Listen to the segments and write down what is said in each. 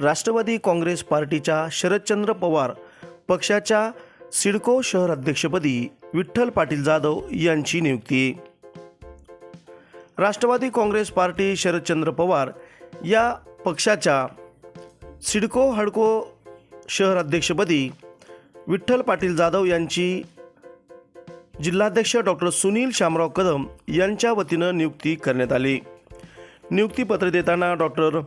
राष्ट्रवादी काँग्रेस पार्टीच्या शरदचंद्र पवार पक्षाच्या सिडको शहर अध्यक्षपदी विठ्ठल पाटील जाधव यांची नियुक्ती. राष्ट्रवादी काँग्रेस पार्टी शरदचंद्र पवार या पक्षाच्या सिडको हडको शहर अध्यक्षपदी विठ्ठल पाटील जाधव यांची जिल्हाध्यक्ष डॉक्टर सुनील शामराव कदम यांच्या वतीनं नियुक्ती करण्यात आली. नियुक्तीपत्र देताना डॉक्टर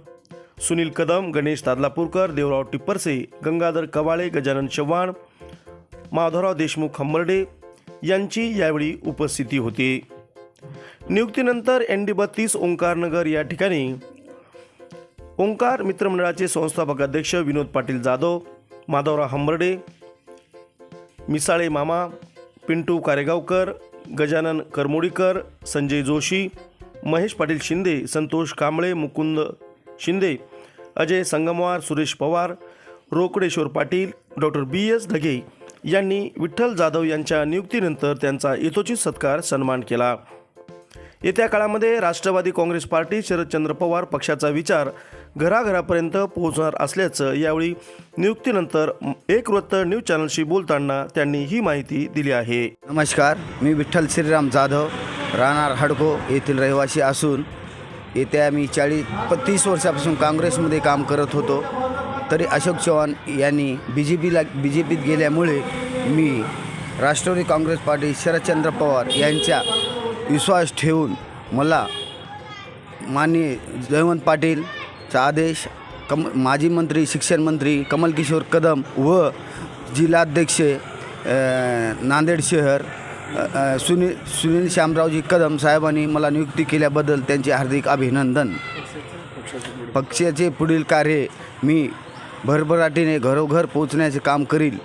सुनील कदम गणेश तादलापूरकर देवराव टिप्परसे गंगाधर कवाळे गजानन चव्हाण माधवराव देशमुख हंबर्डे यांची यावेळी उपस्थिती होती. नियुक्तीनंतर एन डी बत्तीस ओंकारनगर या ठिकाणी ओंकार मित्रमंडळाचे संस्थापक अध्यक्ष विनोद पाटील जाधव माधवराव हंबर्डे मिसाळे मामा Pintu Karegaonkar Gajanan Karmodikar Sanjay Joshi Mahesh Patil Shinde Santosh Kamble Mukund Shinde Ajay Sangamwar Suresh Pawar Rokdeshwar Patil doctor B S Dhage यांनी विठ्ठल जाधव यांच्या नियुक्तीनंतर त्यांचा यथोचित सत्कार सन्मान केला. येत्या काळामध्ये राष्ट्रवादी काँग्रेस पार्टी शरदचंद्र पवार पक्षाचा विचार घराघरापर्यंत पोहोचणार असल्याचं यावेळी नियुक्तीनंतर एक वृत्त न्यूज चॅनलशी बोलताना त्यांनी ही माहिती दिली आहे. नमस्कार मी विठ्ठल श्रीराम जाधव राहणार हडको येथील रहिवासी असून येत्या मी चाळीस तीस वर्षापासून काँग्रेसमध्ये काम करत होतो. तरी अशोक चव्हाण यांनी बी जे पीला बी जे पीत गेल्यामुळे मी राष्ट्रवादी काँग्रेस पार्टी शरदचंद्र पवार यांच्या विश्वास ठेवून मला माननीय जयवंत पाटीलचा आदेश कम माजी मंत्री शिक्षण मंत्री कमल किशोर कदम व जिल्हाध्यक्ष नांदेड शहर सुनील सुनील श्यामरावजी कदम साहेबांनी मला नियुक्ती केल्याबद्दल त्यांचे हार्दिक अभिनंदन. पक्षाचे पुढील कार्य मी भरभराटीने घरोघर पोचण्याचे काम करील.